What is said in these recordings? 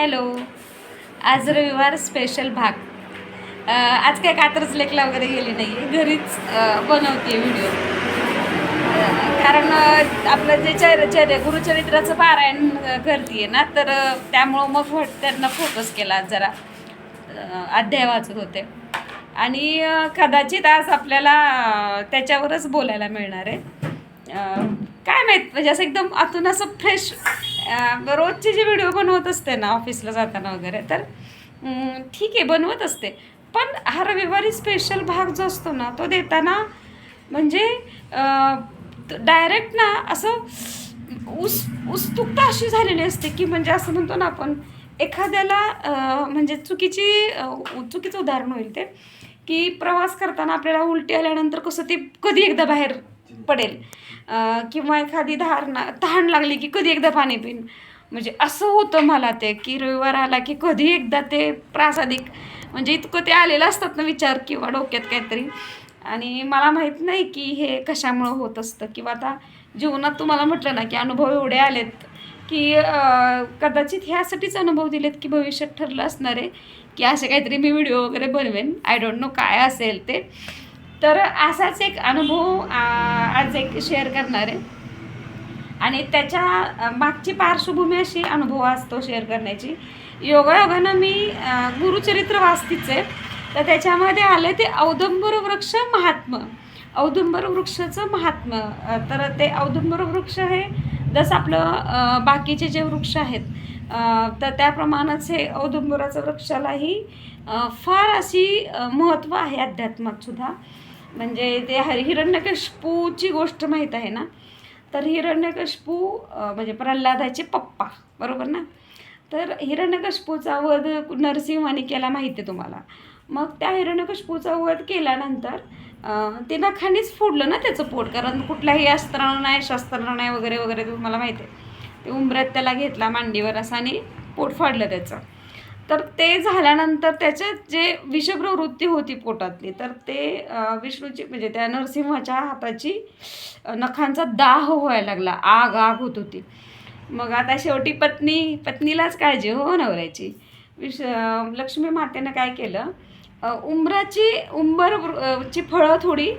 Hello. आज रविवार special भाग. आज काय कात्रच लेकला वगैरे गेली नाही आहे घरीच बनवते व्हिडिओ कारण आपलं जे चर चर गुरुचरित्राचं पारायण करते ना तर त्यामुळं मग त्यांना फोकस केला जरा. अध्याय वाचत होते. आणि कदाचित आज आपल्याला त्याच्यावरच बोलायला मिळणार आहे. काय माहीत म्हणजे असं एकदम आतून असं फ्रेश रोजचे जे व्हिडिओ बनवत असते ना ऑफिसला जाताना वगैरे तर ठीक आहे बनवत असते. पण हा रविवारी स्पेशल भाग जो असतो ना तो देताना म्हणजे डायरेक्ट ना असं उस उत्सुकता अशी झालेली असते की म्हणजे असं म्हणतो ना आपण एखाद्याला म्हणजे चुकीची चुकीचं उदाहरण होईल ते की प्रवास करताना आपल्याला उलटी आल्यानंतर कसं ते कधी एकदा बाहेर पडेल. किंवा एखादी धारणा तहान लागली की कधी एकदा पाणी पिन. म्हणजे असं होतं मला ते की रविवार आला की कधी एकदा ते प्रासादिक म्हणजे इतकं ते आलेलं असतात ना विचार किंवा डोक्यात काहीतरी. आणि मला माहीत नाही की हे कशामुळं होत असतं किंवा आता जीवनात तुम्हाला म्हटलं ना की अनुभव एवढे आलेत की कदाचित ह्यासाठीच अनुभव दिलेत की भविष्यात ठरलं असणार आहे की असे काहीतरी मी व्हिडिओ वगैरे बनवेन. आय डोंट नो काय असेल ते. तर असाच एक अनुभव आज एक शेअर करणार आहे. आणि त्याच्या मागची पार्श्वभूमी अशी अनुभव असतो शेअर करण्याची. योगायोगानं मी गुरुचरित्र वाचतीच. आहे तर त्याच्यामध्ये आलं ते औदंबर वृक्ष महात्म. औदुंबर वृक्षाचं महात्म. तर ते औदुंबर वृक्ष हे जसं आपलं बाकीचे जे वृक्ष आहेत तर त्याप्रमाणेच हे औदुंबराचं वृक्षालाही फार अशी महत्त्व आहे अध्यात्मात सुद्धा. म्हणजे ते हरि हिरण्यकशपूची गोष्ट माहीत आहे ना? तर हिरण्यकशपू म्हणजे प्रल्हादाचे पप्पा बरोबर ना? तर हिरण्यकशपूचा वध नरसिंहाने केला माहिती आहे तुम्हाला. मग त्या हिरण्यकशपूचा वध केल्यानंतर ते नखानेच फोडलं ना त्याचं पोट? कारण कुठल्याही अस्त्रानं नाही शस्त्रानं नाही वगैरे वगैरे तुम्हाला माहिती आहे. ते उंबऱ्यात त्याला घेतला मांडीवर असं आणि पोट फाडलं त्याचं. तर ते झाल्यानंतर त्याच्यात जे विषप्रवृत्ती होती पोटातली तर ते विष्णूची म्हणजे त्या नरसिंहाच्या हाताची नखांचा दाह व्हायला लागला आग आग होत होती. मग आता शेवटी पत्नी पत्नीलाच काळजी हो, हो नवऱ्याची. विष लक्ष्मी मातेनं काय केलं उंबराची उंबर ची फळं थोडी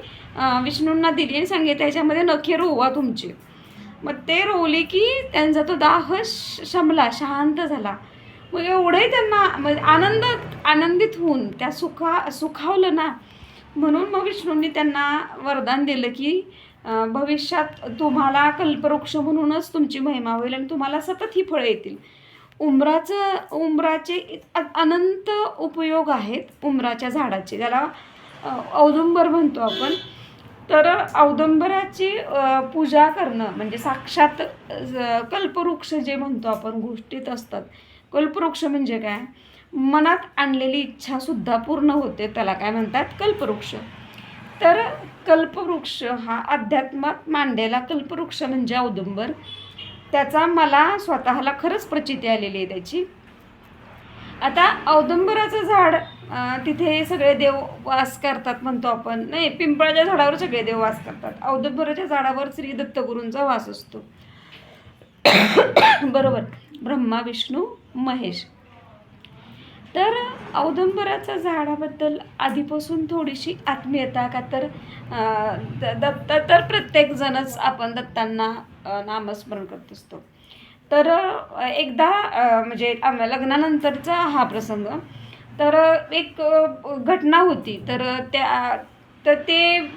विष्णूंना दिली आणि सांगितलं त्याच्यामध्ये नखे रोवा तुमची. मग ते रोवली की त्यांचा तो दाह श- शमला शांत झाला. मग एवढंही त्यांना म्हणजे आनंद आनंदित होऊन त्या सुखा सुखावलं ना. म्हणून मग विष्णूंनी त्यांना वरदान दिलं की भविष्यात तुम्हाला कल्पवृक्ष म्हणूनच तुमची महिमा होईल आणि तुम्हाला सतत ही फळं येतील. उंबराचं उंबराचे अनंत उपयोग आहेत उंबराच्या झाडाचे. त्याला औदुंबर म्हणतो आपण. तर औदंबराची पूजा करणं म्हणजे साक्षात कल्पवृक्ष जे म्हणतो आपण गोष्टीत असतात. कल्पवृक्ष म्हणजे काय? मनात आणलेली इच्छासुद्धा पूर्ण होते त्याला काय म्हणतात? कल्पवृक्ष. तर कल्पवृक्ष हा अध्यात्मात मांडलेला कल्पवृक्ष म्हणजे औदुंबर. त्याचा मला स्वतःला खरंच प्रचिती आलेली आहे त्याची. आता औदुंबराचं झाड तिथे सगळे देव वास करतात म्हणतो आपण. नाही पिंपळाच्या झाडावर सगळे देव वास करतात. औदुंबराच्या झाडावर श्री दत्तगुरूंचा वास असतो. बरोबर. ब्रह्मा विष्णू महेश. तर औदुंबराच्या झाडाबद्दल आधीपासून थोडीशी आत्मीयता का तर द- दत्त तर प्रत्येकजणच आपण दत्तांना नामस्मरण करत असतो. तर एकदा म्हणजे आम- लग्नानंतरचा हा प्रसंग. तर एक घटना होती. तर त्या तर ते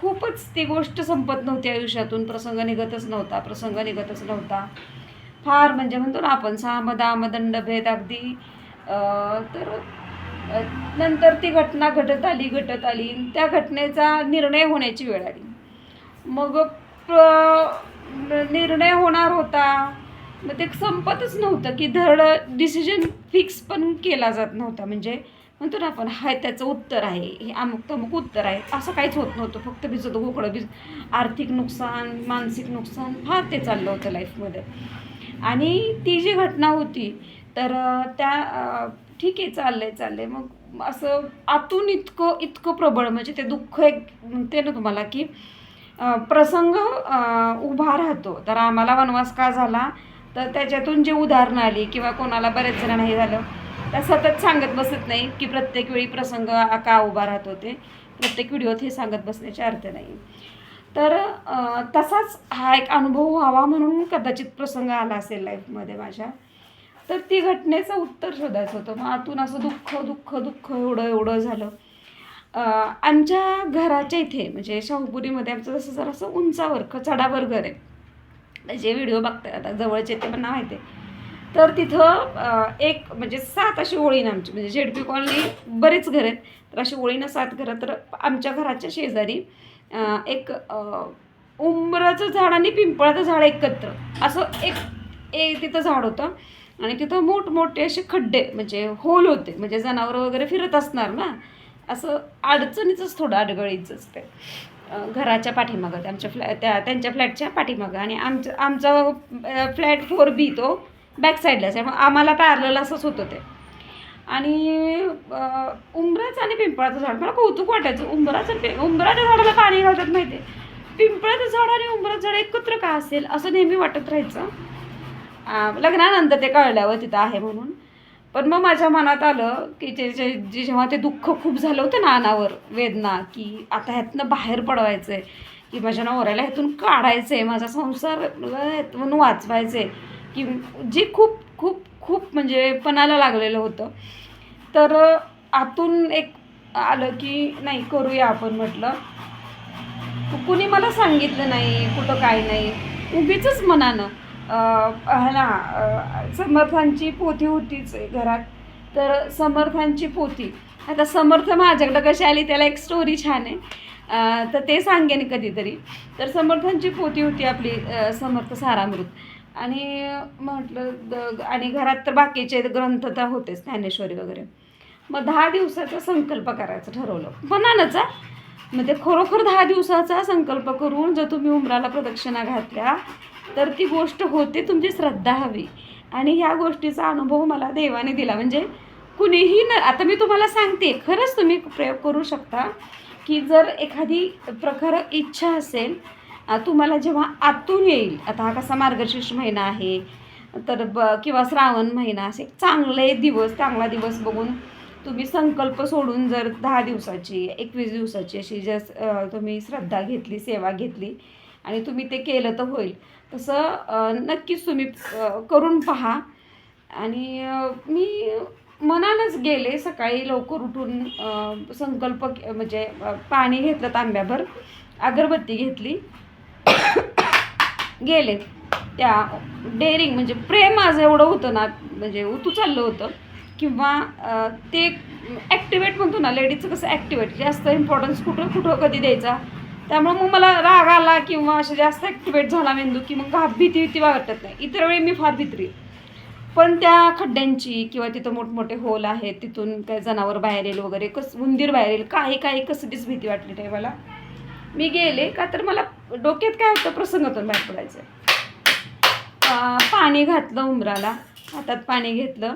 खूपच ती गोष्ट संपत नव्हती आयुष्यातून. प्रसंग निघतच नव्हता. प्रसंग निघतच नव्हता. फार म्हणजे म्हणतो ना आपण साम मदंड भेद अगदी. तर नंतर ती घटना घटत आली घटत आली. त्या घटनेचा निर्णय होण्याची वेळ आली. मग प्र- निर्णय होणार होता. मग ते संपतच नव्हतं की धड डिसिजन फिक्स पण केला जात नव्हता. म्हणजे म्हणतो ना आपण हाय त्याचं उत्तर आहे. हे अमुक तमुक उत्तर आहे. असं काहीच होत नव्हतं. फक्त भिजत गोकळं भिज आर्थिक नुकसान मानसिक नुकसान फार ते चाललं होतं लाईफमध्ये आणि ती जी घटना होती तर त्या ठीक आहे चाललंय चाललंय. मग असं आतून इतकं इतकं प्रबळ म्हणजे ते दुःख एक म्हणते ना तुम्हाला की प्रसंग उभा राहतो. तर आम्हाला वनवास का झाला? तर त्याच्यातून जे उदाहरणं आली किंवा कोणाला बरेच जण नाही झालं त्या सतत सांगत बसत नाही की प्रत्येक वेळी प्रसंग का उभा राहत होते प्रत्येक व्हिडिओत हे सांगत बसण्याचे अर्थ नाही. तर तसाच हा एक अनुभव व्हावा म्हणून कदाचित प्रसंग आला असेल लाईफमध्ये माझ्या. तर ती घटनेचं उत्तर शोधायचं होतं. मग आतून असं दुःख दुःख दुःख एवढं एवढं झालं. आमच्या घराच्या इथे म्हणजे शाहूपुरीमध्ये आमचं जसं जरासं उंचावर ख चढावर घर आहे. जे व्हिडिओ बघतात आता जवळचे ते पण नाव माहिती आहे. तर तिथं एक म्हणजे सात अशी ओळीनं आमची म्हणजे झेडपी कॉलनी बरीच घर आहेत. तर अशी ओळीनं सात घरं तर आमच्या घराच्या शेजारी एक उंबराचं झाड आणि पिंपळाचं झाड एकत्र. असं एक ए तिथं झाड होतं. आणि तिथं मोठमोठे असे खड्डे म्हणजे होल होते. म्हणजे जनावरं वगैरे फिरत असणार ना. असं अडचणीचंच थोडं अडगळीचंच ते घराच्या पाठीमागं आमच्या फ्लॅ त्या त्यांच्या फ्लॅटच्या पाठीमागं. आणि आमचं आमचा फ्लॅट फोर बी तो बॅक साईडलाच आहे मग आम्हाला पॅरल असंच होतं ते. आणि उंबराचं आणि पिंपळाचं झाड. मला कौतुक वाटायचं. उंबराचं पि उंबराच्या झाडाला पाणी घालतात माहिती आहे पिंपळाचं झाड आणि उंबराचं झाड एकत्र का असेल? असं नेहमी वाटत राहायचं. लग्नानंतर ते कळल्यावर तिथं आहे म्हणून. पण मग माझ्या मनात आलं की जे जे जे- जेव्हा ते दुःख खूप झालं होतं ना अनावर वेदना की आता ह्यातनं बाहेर पडवायचं आहे की माझ्या नवऱ्याला ह्यातून काढायचं आहे माझा संसार ह्यातून वाचवायचं आहे की जे खूप खूप खूप म्हणजे पणाला लागलेलं होतं. तर आतून एक आलं की नाही करूया आपण म्हटलं. कुणी मला सांगितलं नाही कुठं काय नाही. उगीच मनानं ना समर्थांची पोथी होतीच घरात. तर समर्थांची पोथी. आता समर्थ माझ्याकडं कशी आली त्याला एक स्टोरी छान आहे. तर ते सांगेन कधीतरी. तर समर्थांची पोथी होती आपली समर्थ सारामृत. आणि म्हटलं आणि घरात तर बाकीचे ग्रंथ तर होतेच ज्ञानेश्वरी वगैरे. मग दहा दिवसाचा संकल्प करायचं ठरवलं. मनानच मग ते खरोखर दहा दिवसाचा संकल्प करून जर तुम्ही उमराला प्रदक्षिणा घातल्या तर ती गोष्ट होते तुमची श्रद्धा हवी. आणि ह्या गोष्टीचा अनुभव मला देवाने दिला. म्हणजे कुणीही न आता मी तुम्हाला सांगते खरंच तुम्ही प्रयोग करू शकता की जर एखादी प्रखर इच्छा असेल तुम्हाला जेव्हा आतून येईल आता हा कसा मार्गशीर्ष महिना आहे तर ब किंवा श्रावण महिना असे चांगले दिवस चांगला दिवस बघून तुम्ही संकल्प सोडून जर दहा दिवसाची एकवीस दिवसाची अशी जर तुम्ही श्रद्धा घेतली सेवा घेतली आणि तुम्ही ते केलं तर होईल. तसं नक्कीच तुम्ही करून पहा. आणि मी मनानच गेले सकाळी लवकर उठून संकल्प म्हणजे पाणी घेतलं तांब्याभर अगरबत्ती घेतली. गेले. त्या डेअरिंग म्हणजे प्रेम माझं एवढं होतं ना म्हणजे उतू चाललं होतं. किंवा ते ॲक्टिवेट म्हणतो ना लेडीजचं कसं ॲक्टिवेट जास्त इम्पॉर्टन्स कुठं कुठं कधी द्यायचा? त्यामुळे मग मला राग आला किंवा असं जास्त ॲक्टिवेट झाला मेंदू की मग घाब भीती भीती वाटत नाही. इतर वेळी मी फार भित्री. पण त्या खड्ड्यांची किंवा तिथं मोठमोठे होल आहेत तिथून काय जनावर बाहेर येईल वगैरे कस उंदीर बाहेर येईल काही काही कसलीच भीती वाटली नाही मला मी गेले का तर मला डोक्यात काय होतं प्रसंगातून बाहेर पडायचं. पाणी घातलं उमराला हातात पाणी घेतलं.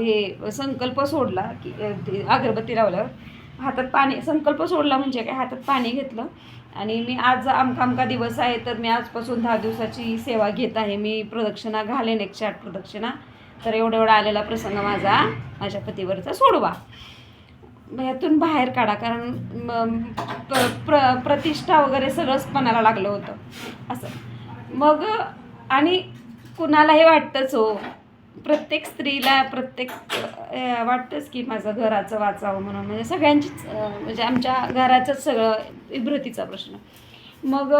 हे संकल्प सोडला की अगरबत्ती लावल्यावर. हातात पाणी संकल्प सोडला म्हणजे काय? हातात पाणी घेतलं. आणि मी आज आमका आमका दिवस आहे तर मी आजपासून दहा दिवसाची सेवा घेत आहे. मी प्रदक्षिणा घालेन एकशे आठ प्रदक्षिणा. तर एवढा एवढा आलेला प्रसंग माझा माझ्या पतीवरचा सोडवा. मग यातून बाहेर काढा कारण प्र प्र प्रतिष्ठा वगैरे सगळंच पणाला लागलं होतं. असं. मग आणि कुणालाही वाटतंच हो. प्रत्येक स्त्रीला प्रत्येक वाटतंच की माझं घराचं वाचावं म्हणून. म्हणजे सगळ्यांचीच म्हणजे आमच्या घराचंच सगळं इब्रतीचा प्रश्न. मग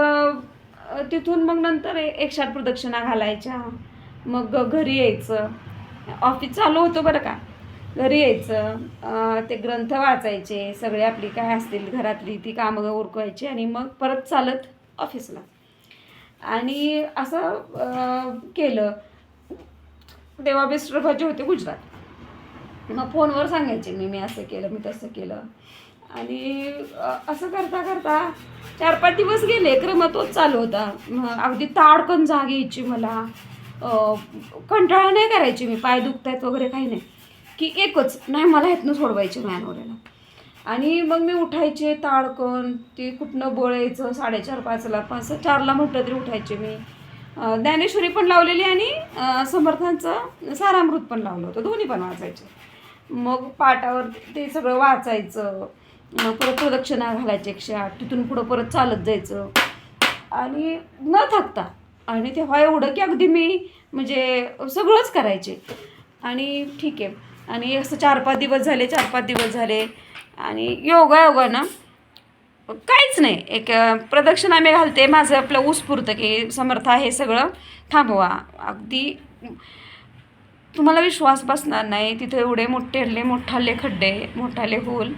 तिथून मग नंतर ए- प्रदक्षिणा घालायच्या. मग घरी यायचं. ऑफिस चालू होतं बरं का. घरी यायचं. ते ग्रंथ वाचायचे. सगळे आपली काय असतील घरातली ती कामं उरकवायची आणि मग परत चालत ऑफिसला आणि असं केलं. तेव्हा मिस्टर भाजी होते गुजरात. मग फोनवर सांगायचे मी मी असं केलं मी तसं केलं. आणि असं करता करता चार पाच दिवस गेले. क्रम तोच चालू होता. मग अगदी ताडकन जाग यायची मला. कंटाळा नाही करायची मी. पाय दुखतायत वगैरे काही नाही. की एकच नाही मला ह्यातनं सोडवायची मॅनवऱ्याला आणि मग मी उठायचे ताडकन ते कुठनं बळायचं साडेचार पाचला पाच चारला म्हटलं तरी उठायचे मी. ज्ञानेश्वरी पण लावलेली आणि समर्थांचं सारामृत पण लावलं होतं. दोन्ही पण वाचायचे. मग पाटावर ते सगळं वाचायचं. परत प्रदक्षिणा घालायचे एकशे आठ तिथून पुढं परत चालत जायचं. आणि न थकता आणि तेव्हा एवढं की अगदी मी म्हणजे सगळंच करायचे. आणि ठीक आहे. आणि असं चार पाच दिवस झाले चार पाच दिवस झाले. आणि योगा योगा ना? काहीच नाही. एक प्रदक्षिणा मी घालते. माझं आपलं ऊस पुरतं की समर्थ हे सगळं. थांबवा. अगदी तुम्हाला विश्वास बसणार नाही. तिथे एवढे मोठेले मोठाले खड्डे मोठाले होल.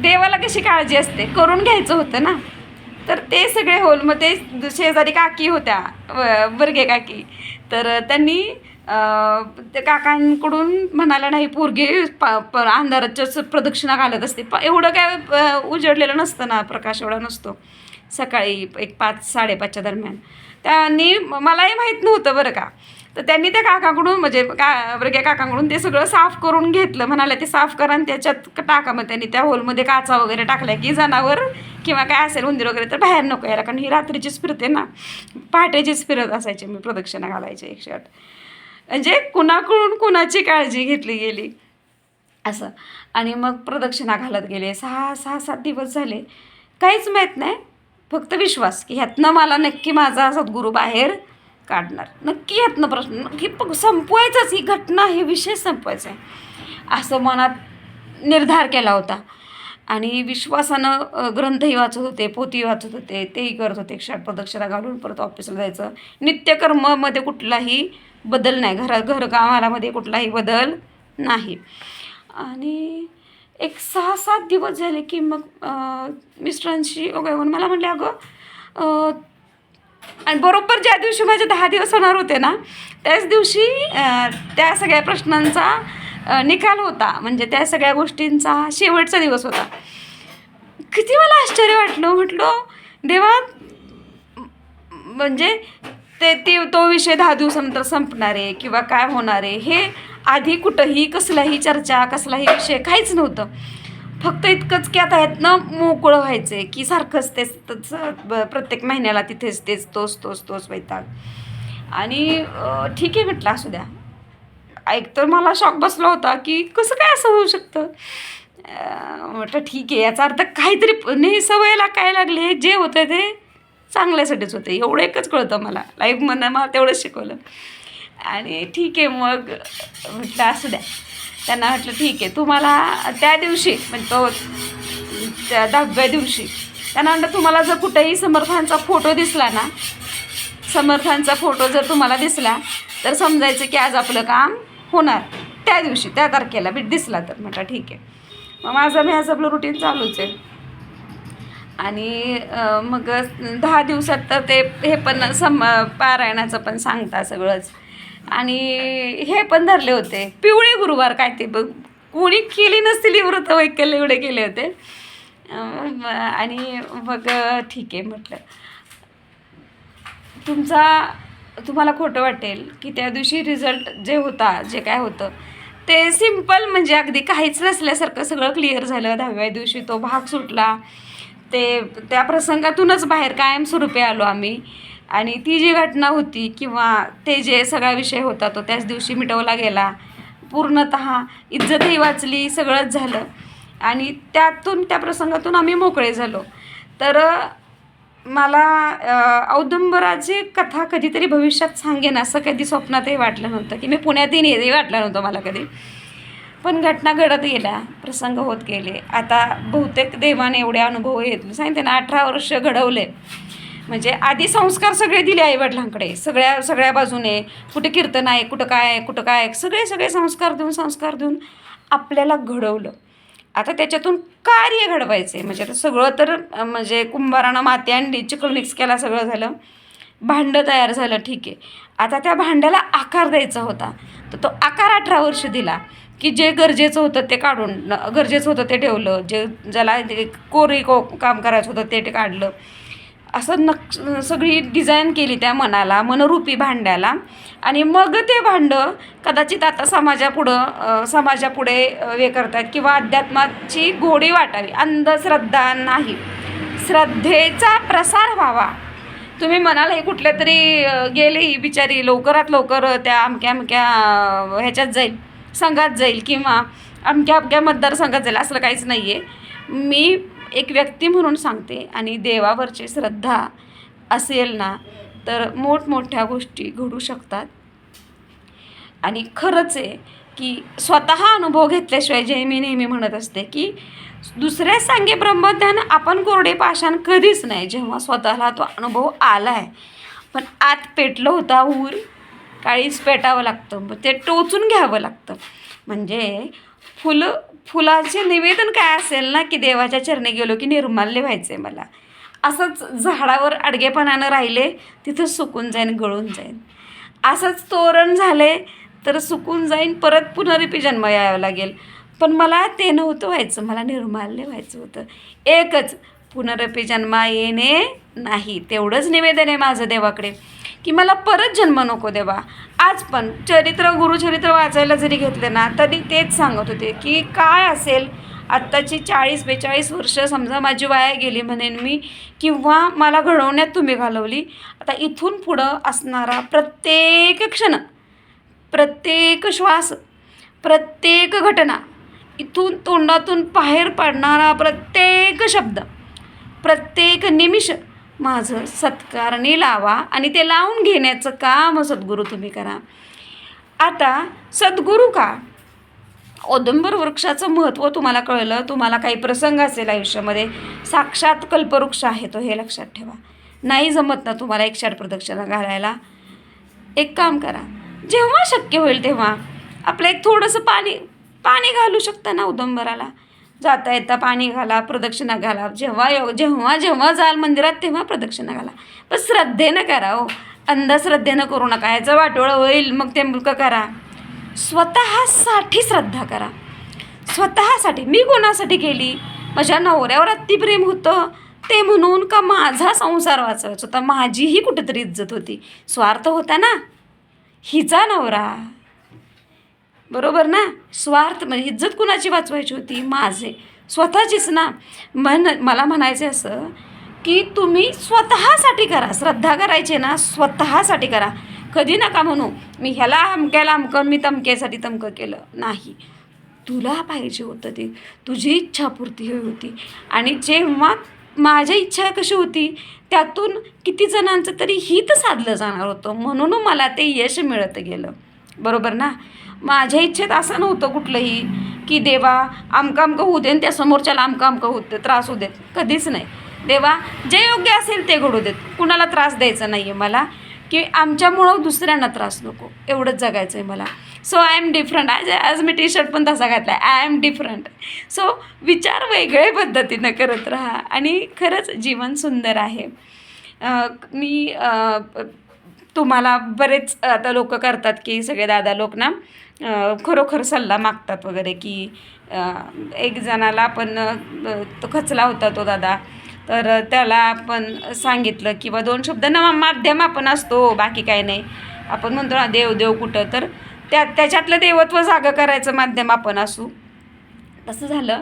देवाला कशी काळजी असते? करून घ्यायचं होतं ना? तर ते सगळे होल. मग ते शेजारी काकी होत्या व- काकी. तर त्यांनी त्या काकांकडून म्हणाल्या नाही पोरगी प प अंधाराच्याच प्रदक्षिणा घालत असते. प एवढं काय उजडलेलं नसतं ना प्रकाश एवढा नसतो सकाळी एक पाच साडेपाचच्या दरम्यान. त्यांनी मलाही माहीत नव्हतं बरं का. तर त्यांनी त्या काकाकडून म्हणजे का वर्गे काकांकडून ते सगळं साफ करून घेतलं. म्हणाले ते साफ करा आणि त्याच्यात टाका. मग त्यांनी त्या होलमध्ये काचा वगैरे टाकल्या की जनावर किंवा काय असेल उंदीर वगैरे तर बाहेर नको यायला. कारण ही रात्रीचीच फिरते ना. पहाटेचीच फिरत असायची मी प्रदक्षिणा घालायचे एकशे आठ म्हणजे कुणाकडून कुणाची काळजी घेतली गेली? असं. आणि मग प्रदक्षिणा घालत गेले. सहा सहा सात दिवस झाले. काहीच माहीत नाही. फक्त विश्वास की ह्यातनं मला नक्की माझा सद्गुरू बाहेर काढणार. नक्की ह्यातनं प्रश्न नक्की प- संपवायचंच. ही घटना हे विषय संपवायचा आहे. असं मनात निर्धार केला होता. आणि विश्वासानं ग्रंथही वाचत होते पोथी वाचत होते तेही करत होते. क्षाट प्रदक्षिणा घालून परत ऑफिसला जायचं. नित्यकर्मामध्ये कुठलाही बदल नाही. घरा घरकामालामध्ये कुठलाही बदल नाही. आणि एक सहा सात दिवस झाले की मग मिस्टरांशी ओके मला म्हणले अगं आणि बरोबर ज्या दिवशी माझे दहा दिवस होणार होते ना त्याच दिवशी त्या सगळ्या प्रश्नांचा निकाल होता. म्हणजे त्या सगळ्या गोष्टींचा शेवटचा दिवस होता. किती मला आश्चर्य वाटलं. म्हटलं देवा म्हणजे ते ते तो विषय दहा दिवसानंतर संपणार आहे किंवा काय होणार आहे हे आधी कुठंही कसलाही चर्चा कसलाही विषय काहीच नव्हतं. फक्त इतकंच की आता यातनं मोकळं व्हायचं आहे की सारखंच तेच तच ब- प्रत्येक महिन्याला तिथेच तेच तोच तोच तोच वैताग. आणि ठीक आहे म्हटलं असू द्या. ऐक तर मला शॉक बसला होता की कसं काय असं होऊ शकतं? म्हटलं ठीक आहे याचा अर्थ काहीतरी नाही सवयला काय लागले जे होतं ते चांगल्यासाठीच होते. एवढं एकच कळतं मला. लाईफमधनं मला तेवढंच शिकवलं. आणि ठीक आहे मग म्हटलं असू द्या. त्यांना म्हटलं ठीक आहे तुम्हाला त्या दिवशी म्हणजे तो त्या दहाव्या दिवशी त्यांना म्हटलं तुम्हाला जर कुठेही समर्थांचा फोटो दिसला ना समर्थांचा फोटो जर तुम्हाला दिसला तर समजायचं की आज आपलं काम होणार. त्या दिवशी त्या तारखेला बीट दिसला तर. म्हटलं ठीक आहे. मग माझं मी आज आपलं रुटीन चालूच आहे. आणि मग दहा दिवसात तर ते हे पण सम पारायणाचं पण सांगता सगळंच. आणि हे पण धरले होते. पिवळे गुरुवार काय ते बघ. कोणी केली नसतील व्रत वैकल्य एवढे केले होते. आणि मग ठीक आहे म्हटलं. तुमचा तुम्हाला खोटं वाटेल की त्या दिवशी रिझल्ट जे होता जे काय होतं ते सिंपल म्हणजे अगदी काहीच नसल्यासारखं सगळं क्लिअर झालं. दहाव्या दिवशी तो भाग सुटला. ते त्या प्रसंगातूनच बाहेर कायमस्वरूपी आलो आम्ही. आणि ती जी घटना होती किंवा ते जे सगळा विषय होता तो त्याच दिवशी मिटवला गेला. पूर्णत इज्जतही वाचली सगळंच झालं. आणि त्यातून त्या प्रसंगातून आम्ही मोकळे झालो. तर मला औदुंबराची कथा कधीतरी भविष्यात सांगेन असं कधी स्वप्नातही वाटलं नव्हतं की मी पुण्यातही हेही वाटलं नव्हतं मला कधी. पण घटना घडत गेल्या प्रसंग होत गेले. आता बहुतेक देवाने एवढे अनुभव येत सांगते ना अठरा वर्ष घडवले. म्हणजे आधी संस्कार सगळे दिले आईवडिलांकडे. सगळ्या सगळ्या बाजूने. कुठे कीर्तन आहे कुठं काय आहे कुठं काय आहे सगळे सगळे संस्कार देऊन संस्कार देऊन आपल्याला घडवलं. आता त्याच्यातून कार्य घडवायचे म्हणजे आता सगळं तर म्हणजे कुंभारानं माती आणली चिकल मिक्स केला सगळं झालं. भांडं तयार झालं ठीक आहे. आता त्या भांड्याला आकार द्यायचा होता. तर तो आकार अठरा वर्ष दिला की जे गरजेचं होतं ते काढून गरजेचं होतं ते ठेवलं. जे ज्याला ते कोरी को काम करायचं होतं ते ते काढलं. असं नक् सगळी डिझाईन केली त्या मनाला मनरूपी भांड्याला. आणि मग ते भांडं कदाचित आता समाजापुढं समाजापुढे हे करतात किंवा अध्यात्माची गोडी वाटावी. अंधश्रद्धा नाही. श्रद्धेचा प्रसार व्हावा. तुम्ही म्हणाल हे कुठल्या तरी अं, गेले ही बिचारी लवकरात लवकर त्या अमक्या अमक्या ह्याच्यात जाईल संघात जाईल किंवा अमक्या अमक्या मतदारसंघात जाईल. असलं काहीच नाही आहे मी एक व्यक्ती म्हणून सांगते आणि देवावरची श्रद्धा असेल ना तर मोठमोठ्या गोष्टी घडू शकतात. आणि खरंच आहे की स्वतः अनुभव घेतल्याशिवाय जे मी नेहमी म्हणत असते की दुसऱ्या सांगे ब्रह्मज्ञान आपण कोरडे पाषाण कधीच नाही जेव्हा स्वतःला तो अनुभव आला आहे पण आत पेटलं होता ऊर काळीच पेटावं लागतं. मग ते टोचून घ्यावं लागतं. म्हणजे फुलं फुलाचे निवेदन काय असेल ना की देवाच्या चरणी गेलो की निर्माल्य व्हायचं आहे मला? असंच झाडावर अडगेपणानं राहिले तिथं सुकून जाईन गळून जाईन. असंच तोरण झाले तर सुकून जाईन परत पुनरिपी जन्म यावं लागेल. पण मला ते नव्हतं व्हायचं मला निर्माल्य व्हायचं होतं. एकच पुनरपी जन्मा येणे नाही. तेवढंच निवेदन आहे माझं देवाकडे. की मला परत जन्म नको देवा. आज पण चरित्र गुरुचरित्र वाचायला जरी घेतलं ना तरी तेच सांगत होते की काय असेल? आत्ताची चाळीस बेचाळीस वर्ष समजा माझी वाया गेली म्हणेन मी किंवा मला घडवण्यात तुम्ही घालवली आता इथून पुढं असणारा प्रत्येक क्षण प्रत्येक श्वास प्रत्येक घटना इथून तोंडातून बाहेर पडणारा प्रत्येक शब्द प्रत्येक निमिष माझं सत्कारणी लावा आणि ते लावून घेण्याचं काम सद्गुरू तुम्ही करा. आता सद्गुरू का? औदंबर वृक्षाचं महत्त्व तुम्हाला कळलं तुम्हाला काही प्रसंग असेल आयुष्यामध्ये साक्षात कल्पवृक्ष आहे तो हे लक्षात ठेवा. नाही जमत ना तुम्हाला एक चार प्रदक्षिणा घालायला. एक काम करा जेव्हा शक्य होईल तेव्हा आपलं एक थोडंसं पाणी पाणी घालू शकता ना उदंबराला जाता येता पाणी घाला प्रदक्षिणा घाला. जेव्हा योग जेव्हा जेव्हा जाल मंदिरात तेव्हा प्रदक्षिणा घाला. पण श्रद्धेनं करा हो. अंधश्रद्धेनं करू नका. याचं वाटोळं होईल मग ते मुलकं करा. स्वतःसाठी श्रद्धा करा. स्वतःसाठी. मी कोणासाठी केली? माझ्या नवऱ्यावर अतिप्रेम होतं. ते म्हणून का माझा संसार वाचवायचा होता? माझीही कुठेतरी इज्जत होती. स्वार्थ होता ना? हिचा नवरा. बरोबर ना? स्वार्थ म्हणजे इज्जत कुणाची वाचवायची होती? माझे. स्वतःचीच ना? म्हण मला म्हणायचं असं की तुम्ही स्वतःसाठी करा. श्रद्धा करायची ना स्वतःसाठी करा. कधी नका म्हणू मी ह्याला अमक्याला अमकं मी तमक्यासाठी तमकं केलं. नाही. तुला पाहिजे होतं ते. तुझी इच्छापूर्ती हवी होती. आणि जेव्हा माझ्या इच्छा कशी होती त्यातून किती जणांचं तरी हित साधलं जाणार होतं. म्हणून मला ते यश मिळत गेलं. बरोबर ना? माझ्या इच्छेत असं नव्हतं कुठलंही की देवा आमकं अमकं होऊ दे आणि त्या समोरच्याला आमकं आमकं होत त्रास होऊ देत. कधीच नाही. देवा जे योग्य असेल ते घडू देत. कुणाला त्रास द्यायचा नाही आहे मला. की आमच्यामुळं दुसऱ्यांना त्रास नको. एवढंच जगायचं आहे मला. सो आय एम डिफरंट आज आज मी टी शर्ट पण तसा घातला आहे आय एम डिफरंट सो विचार वेगळे पद्धतीनं करत राहा. आणि खरंच जीवन सुंदर आहे. मी तुम्हाला बरेच आता लोक करतात की सगळे दादा लोक ना खरोखर सल्ला मागतात वगैरे की एक जणाला आपण तो खचला होता तो दादा. तर त्याला आपण सांगितलं किंवा दोन शब्द ना माध्यम आपण असतो बाकी काय नाही. आपण म्हणतो ना देव देव कुठं? तर त्या त्याच्यातलं देवत्व जागं करायचं माध्यम आपण असू. तसं झालं.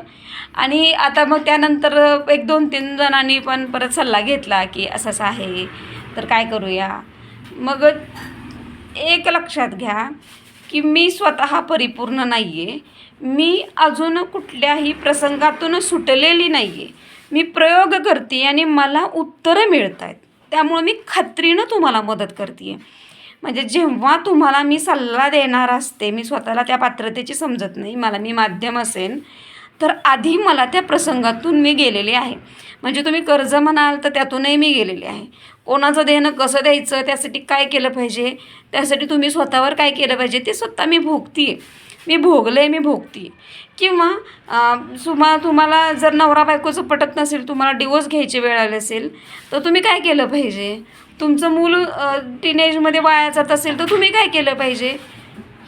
आणि आता मग त्यानंतर एक दोन तीन जणांनी पण परत सल्ला घेतला की असं असं आहे. तर काय करूया? मग एक लक्षात घ्या. की मी स्वतः परिपूर्ण नाही आहे मी अजून कुठल्याही प्रसंगातून सुटलेली नाही आहे मी प्रयोग करते आणि मला उत्तरं मिळत आहेत त्यामुळं मी खात्रीनं तुम्हाला मदत करते आहे म्हणजे जेव्हा तुम्हाला मी सल्ला देणार असते मी स्वतःला त्या पात्रतेची समजत नाही मला मी माध्यम असेन तर आधी मला त्या प्रसंगातून मी गेलेले आहे. म्हणजे तुम्ही कर्ज म्हणाल तर त्यातूनही मी गेलेले आहे. कोणाचं देणं कसं द्यायचं त्यासाठी काय केलं पाहिजे त्यासाठी तुम्ही स्वतःवर काय केलं पाहिजे ते स्वतः मी भोगती आहे मी भोगलं आहे मी भोगती आहे किंवा सुमा तुम्हाला जर नवरा बायकोचं पटत नसेल तुम्हाला डिवोर्स घ्यायची वेळ आली असेल तर तुम्ही काय केलं पाहिजे? तुमचं मूल टीनेजमध्ये वाया जात असेल तर तुम्ही काय केलं पाहिजे?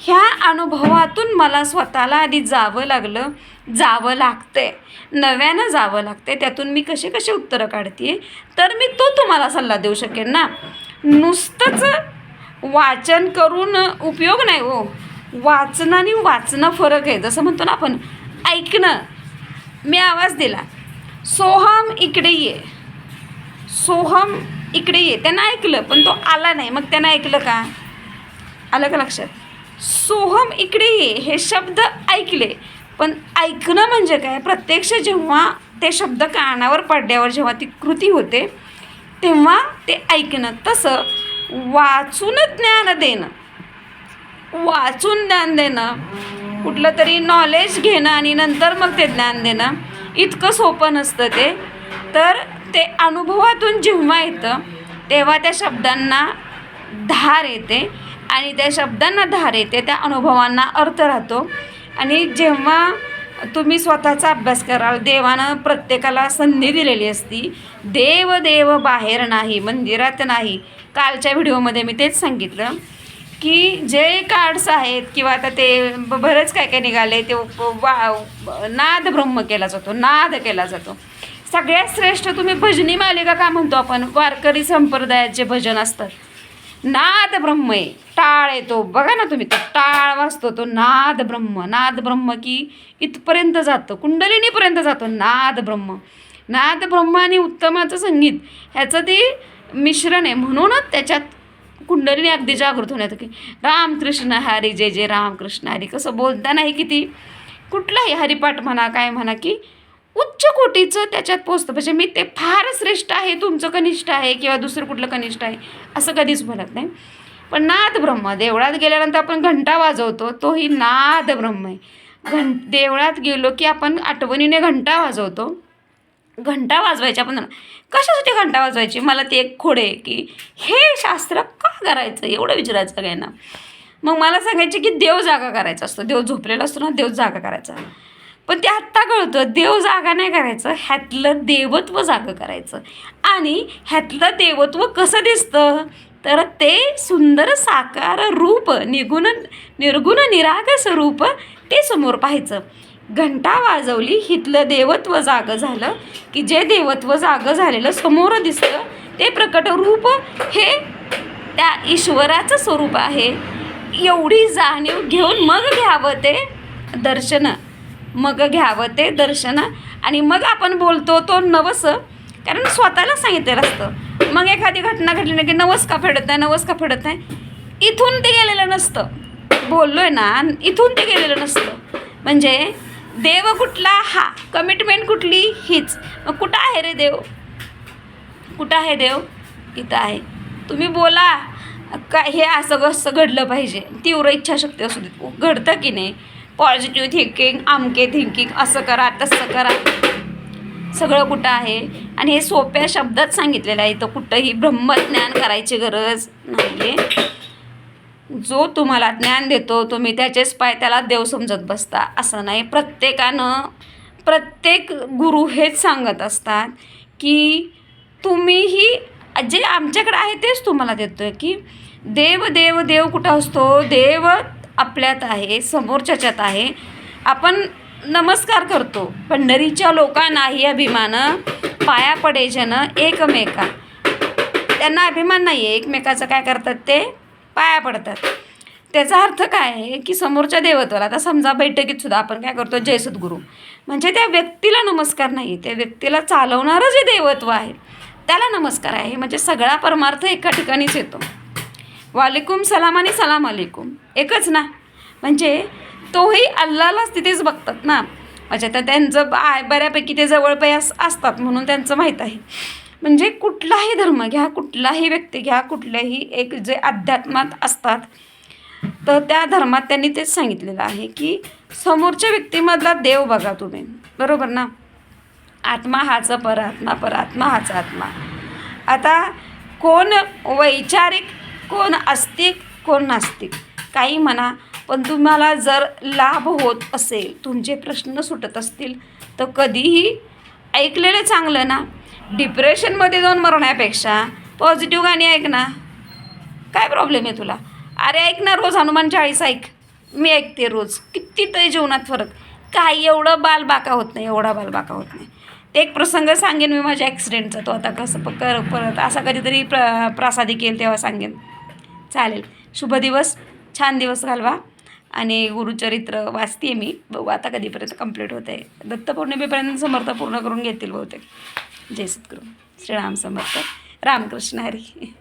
ह्या अनुभवातून मला स्वतःला आधी जावं लागलं जावं लागतंय. नव्यानं जावं लागतंय. त्यातून मी कसे कसे उत्तरं काढते तर मी तो तुम्हाला सल्ला देऊ शकेन ना. नुसतंच वाचन करून उपयोग नाही हो. वाचन आणि वाचणं फरक आहे. जसं म्हणतो ना आपण ऐकणं. मी आवाज दिला. सोहम इकडे ये. सोहम इकडे ये. त्यानं ऐकलं पण तो आला नाही. मग त्यानं ऐकलं का? आलं का लक्षात? सोहम इकडे ये हे शब्द ऐकले. पण ऐकणं म्हणजे काय? प्रत्यक्ष जेव्हा ते शब्द कानावर पडल्यावर जेव्हा ती कृती होते तेव्हा ते ऐकणं. तसं वाचून ज्ञान देणं. वाचून ज्ञान देणं. कुठलं तरी नॉलेज घेणं आणि नंतर मग ते ज्ञान देणं. इतकं सोपं नसतं ते. तर ते अनुभवातून जेव्हा येतं तेव्हा त्या शब्दांना धार येते. आणि त्या शब्दांना धार येते त्या अनुभवांना अर्थ राहतो. आणि जेव्हा तुम्ही स्वतःचा अभ्यास कराल देवानं प्रत्येकाला संधी दिलेली असती देव देव बाहेर नाही मंदिरात नाही. कालच्या व्हिडिओमध्ये मी तेच सांगितलं की जे कार्ड्स आहेत किंवा आता ते ब- बरंच काय काय निघाले ते वा नाद ब्रह्म केला जातो नाद केला जातो. सगळ्यात श्रेष्ठ तुम्ही भजनी मालिका का म्हणतो आपण? वारकरी संप्रदायात जे भजन असतात. नाद ब्रह्म आहे. टाळ येतो बघा ना तुम्ही तो टाळ वाचतो तो नाद ब्रह्म. नाद ब्रह्म की इथपर्यंत जातं कुंडलिनीपर्यंत जातो नाद ब्रह्म. नाद ब्रह्म आणि उत्तमाचं संगीत ह्याचं ते मिश्रण आहे. म्हणूनच त्याच्यात कुंडलिनी अगदी जागृत होण्यात की रामकृष्ण हरी जय जय रामकृष्ण हरी. कसं बोलतानाही किती कुठलाही हरिपाठ म्हणा काय म्हणा की उच्च कोटीचं त्याच्यात पोचतं. म्हणजे मी ते फार श्रेष्ठ आहे तुमचं कनिष्ठ आहे किंवा दुसरं कुठलं कनिष्ठ आहे असं कधीच म्हणत नाही. पण नाद ब्रह्म देवळात गेल्यानंतर आपण घंटा वाजवतो तोही नाद ब्रह्म आहे. घं देवळात गेलो की आपण आठवणीने घंटा वाजवतो. घंटा वाजवायची आपण कशासाठी घंटा वाजवायची? मला ते एक खोडे की हे शास्त्र का करायचं? एवढं विचारायचं सगळ्यांना मग मला सांगायचे की देव जागा करायचा असतो. देव झोपलेला असतो ना देव जागा करायचा. पण ते आत्ता कळतं देव जागा नाही करायचं ह्यातलं देवत्व जागं करायचं. आणि ह्यातलं देवत्व कसं दिसतं? तर ते सुंदर साकार रूप निगुण निर्गुण निरागस रूप ते समोर पाहायचं. घंटा वाजवली हितलं देवत्व जागं झालं की जे देवत्व जागं झालेलं समोर दिसतं ते प्रकट रूप हे त्या ईश्वराचं स्वरूप आहे. एवढी जाणीव घेऊन मग घ्यावं ते दर्शन. मग घ्यावं ते दर्शन. आणि मग आपण बोलतो तो नवस कारण स्वतःला सांगितलेलं असतं. मग एखादी घटना घडली नाही की नवस का फेडत आहे नवस का फेडत आहे इथून ते गेलेलं नसतं. बोललो आहे ना इथून ते गेलेलं नसतं. म्हणजे देव कुठला हा कमिटमेंट कुठली हीच. मग कुठं आहे रे देव? कुठं आहे देव? इथं आहे. तुम्ही बोला. का हे असं कसं घडलं पाहिजे. तीव्र इच्छाशक्ती असू दे. घडतं की नाही? पॉझिटिव्ह थिंकिंग आमके थिंकिंग असं करा तसं करा. सगळं कुठं आहे? आणि हे सोप्या शब्दात सांगितलेलं आहे तर कुठंही ब्रह्मज्ञान करायची गरज नाही आहे जो तुम्हाला ज्ञान देतो तुम्ही त्याचेच पाय त्याला देव समजत बसता. असं नाही. प्रत्येकानं प्रत्येक गुरु हेच सांगत असतात की तुम्हीही जे आमच्याकडे आहे तेच तुम्हाला देतो आहे की देव देव देव कुठं असतो? देव आपल्यात आहे समोरच्याच्यात आहे. आपण नमस्कार करतो पंढरीच्या लोकांनाही अभिमान पाया पडे जन एकमेका. त्यांना अभिमान नाही आहे एकमेकाचं काय करतात ते? पाया पडतात. त्याचा अर्थ काय आहे की समोरच्या देवत्वाला आता समजा बैठकीत सुद्धा आपण काय करतो जय सद्गुरू. म्हणजे त्या व्यक्तीला नमस्कार नाही त्या व्यक्तीला चालवणारं जे देवत्व आहे त्याला नमस्कार आहे. म्हणजे सगळा परमार्थ एका ठिकाणीच येतो. वालेकुम सलाम आणि सलाम अलेकुम एकच ना? म्हणजे तोही अल्लालाच तिथेच बघतात ना. म्हणजे तर त्यांचं आय बऱ्यापैकी ते जवळपास असतात म्हणून त्यांचं माहीत आहे. म्हणजे कुठलाही धर्म घ्या कुठलाही व्यक्ती घ्या कुठल्याही एक जे अध्यात्मात असतात तर त्या धर्मात त्यांनी तेच सांगितलेलं आहे की समोरच्या व्यक्तीमधला देव बघा तुम्ही. बरोबर ना? आत्मा हाच परात्मा परात्मा हाच आत्मा. आता कोण वैचारिक कोण आस्तिक कोण नास्तिक काही म्हणा पण तुम्हाला जर लाभ होत असेल तुमचे प्रश्न सुटत असतील तर कधीही ऐकलेलं चांगलं ना. डिप्रेशनमध्ये जाऊन मरण्यापेक्षा पॉझिटिव्ह गाणी ऐक ना. काय प्रॉब्लेम आहे तुला? अरे ऐक ना रोज हनुमान चाळीस ऐक. मी ऐकते रोज. किती तरी जीवनात फरक. काही एवढं बालबाका होत नाही एवढा बालबाका होत नाही. ते एक प्रसंग सांगेन मी माझ्या ॲक्सिडेंटचा तो आता कसं प- कर परत असा कधीतरी प्र प्रासादी केली तेव्हा सांगेन. चालेल. शुभ दिवस छान दिवस घालवा. आणि गुरुचरित्र वाचते मी. बघू आता कधीपर्यंत कंप्लीट होत आहे दत्तपौर्णिमेपर्यंत समर्थ पूर्ण करून घेतील बहुतेक. जय सद्गुरू. श्रीराम समर्थ. रामकृष्ण हरी.